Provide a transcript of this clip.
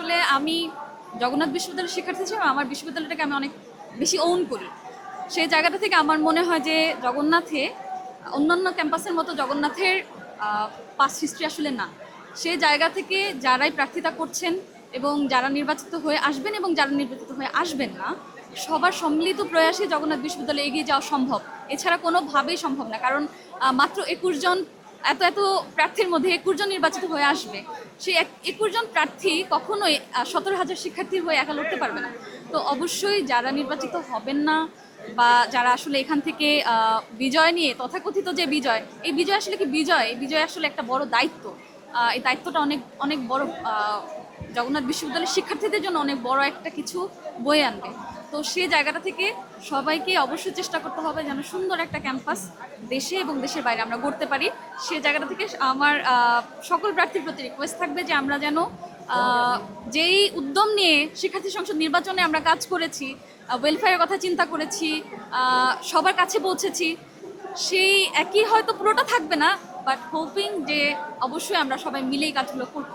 আসলে আমি জগন্নাথ বিশ্ববিদ্যালয়ের শিক্ষার্থী হিসেবে আমার বিশ্ববিদ্যালয়টাকে আমি অনেক বেশি ওন করি। সেই জায়গাটা থেকে আমার মনে হয় যে জগন্নাথে, অন্যান্য ক্যাম্পাসের মতো জগন্নাথের পাস হিস্ট্রি আসলে না। সেই জায়গা থেকে যারাই প্রার্থিতা করছেন এবং যারা নির্বাচিত হয়ে আসবেন এবং যারা নির্বাচিত হয়ে আসবেন না, সবার সম্মিলিত প্রয়াসে জগন্নাথ বিশ্ববিদ্যালয়ে এগিয়ে যাওয়া সম্ভব। এছাড়া কোনোভাবেই সম্ভব না। কারণ মাত্র একুশ জন এত এত প্রার্থীর মধ্যে একুশ জন নির্বাচিত হয়ে আসবে। সেই একুশ জন প্রার্থী কখনোই সতেরো হাজার শিক্ষার্থীর হয়ে একা লড়তে পারবে না। তো অবশ্যই যারা নির্বাচিত হবেন না বা যারা আসলে এখান থেকে বিজয় নিয়ে তথাকথিত যে বিজয়, এই বিজয় আসলে কি বিজয়? এই বিজয় আসলে একটা বড় দায়িত্ব। এই দায়িত্বটা অনেক অনেক বড় জগন্নাথ বিশ্ববিদ্যালয়ের শিক্ষার্থীদের জন্য অনেক বড় একটা কিছু বয়ে আনবে। তো সেই জায়গাটা থেকে সবাইকে অবশ্যই চেষ্টা করতে হবে যেন সুন্দর একটা ক্যাম্পাস দেশে এবং দেশের বাইরে আমরা গড়তে পারি। সে জায়গাটা থেকে আমার সকল প্রার্থীর প্রতি রিকোয়েস্ট থাকবে যে আমরা যেন যেই উদ্যম নিয়ে শিক্ষার্থী সংসদ নির্বাচনে আমরা কাজ করেছি ওয়েলফেয়ারের কথা চিন্তা করেছি সবার কাছে পৌঁছেছি, সেই একই হয়তো পুরোটা থাকবে না বাট হোপিং যে অবশ্যই আমরা সবাই মিলেই কাজগুলো করব।